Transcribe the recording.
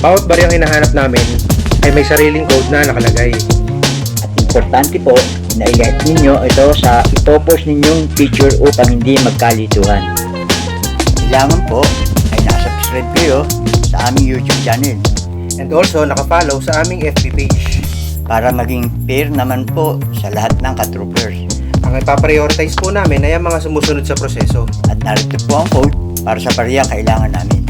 Bawat baryang hinahanap namin ay may sariling code na nakalagay. At importante po na i-like ninyo ito sa ipopost ninyong picture upang hindi magkalituhan. Kailangan po ay nakasubscribe kayo sa aming YouTube channel And also nakafollow sa aming FB page. para maging fair naman po sa lahat ng katroopers. Ang ipaprioritize po namin ay ang mga sumusunod sa proseso. At narito po ang code para sa barya kailangan namin.